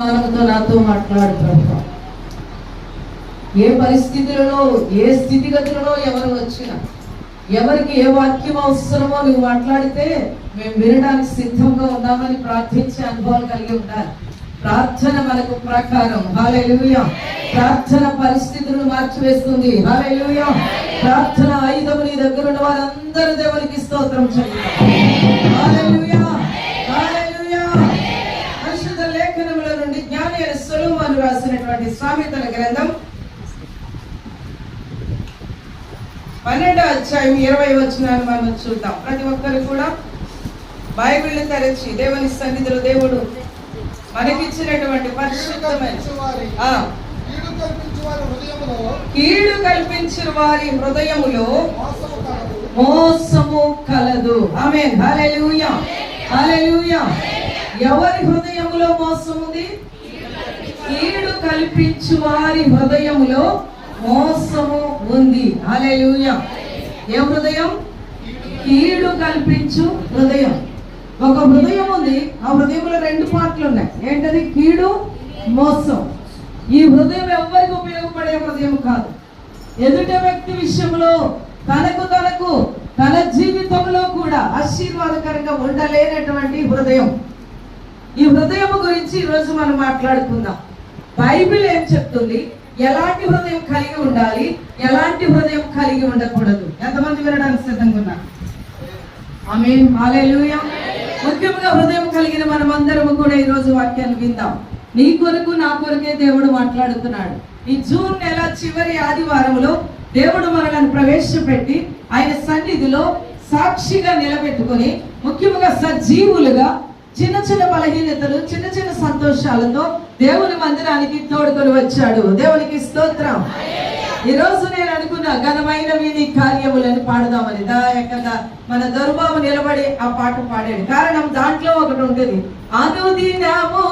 నాతో మాట్లాడు ప్రభు ఏ పరిస్థితులలో ఏ స్థితిగతులలో ఎవరు వచ్చినా ఎవరికి ఏ వాక్యం అవసరమో నువ్వు మాట్లాడితే మేము వినడానికి సిద్ధంగా ఉన్నామని ప్రార్థించే అనుభవాలు కలిగి ఉండాలి. ప్రార్థన మనకు ప్రకారం. హాలెలూయా ప్రార్థన పరిస్థితులను మార్చివేస్తుంది. హాలెలూయా ప్రార్థన ఆయుధం నీ దగ్గర విశ్వామిత్రుల గ్రంథం పన్నెండో అధ్యాయం ఇరవై వచ్చినాను మనం చూద్దాం. ప్రతి ఒక్కరు కూడా బైబిల్ని తెరచి దేవుని సన్నిధిలో దేవుడు మనకిచ్చినటువంటి పరిశుద్ధమైన కీడు కల్పించిన వారి హృదయములో మోసము కలదు. ఆమె హల్లెలూయా. హల్లెలూయా. ఎవరి హృదయములో మోసం ఉంది కీడు కల్పించు వారి హృదయములో మోసము ఉంది. హల్లెలూయా. ఏ హృదయం? కీడు కల్పించు హృదయం. ఒక హృదయం ఉంది. ఆ హృదయంలో రెండు పార్ట్లు ఉన్నాయి. ఏంటది? కీడు మోసం. ఈ హృదయం ఎవరికి ఉపయోగపడే హృదయం కాదు. ఎదుట వ్యక్తి విషయంలో తనకు తనకు తన జీవితంలో కూడా ఆశీర్వాదకరంగా ఉండలేనటువంటి హృదయం. ఈ హృదయం గురించి ఈరోజు మనం మాట్లాడుకుందాం. బైబిల్ ఏం చెప్తుంది? ఎలాంటి హృదయం కలిగి ఉండాలి? ఎలాంటి హృదయం కలిగి ఉండకూడదు? ఎంతమంది వినడానికి సిద్ధంగా ఉన్నారు ఆమె హల్లెలూయా. ముఖ్యంగా హృదయం కలిగిన మనమందరము కూడా ఈ రోజు వాక్యాన్ని విందాం. నీ కొరకు నా కొరకే దేవుడు మాట్లాడుతున్నాడు. ఈ జూన్ నెల చివరి ఆదివారంలో దేవుడు మనలను ప్రవేశపెట్టి ఆయన సన్నిధిలో సాక్షిగా నిలబెట్టుకొని ముఖ్యంగా సజీవులుగా చిన్న చిన్న బలహీనతలు చిన్న చిన్న సంతోషాలతో దేవుని మందిరానికి తోడుకొని వచ్చాడు. దేవునికి స్తోత్రం. ఈ రోజు నేను అనుకున్నా ఘనమైనవి నీ కార్యములని పాడదామని దాయకంగా మన దొరబాబు నిలబడి ఆ పాట పాడాడు. కారణం దాంట్లో ఒకటి ఉంటుంది. అనుదినము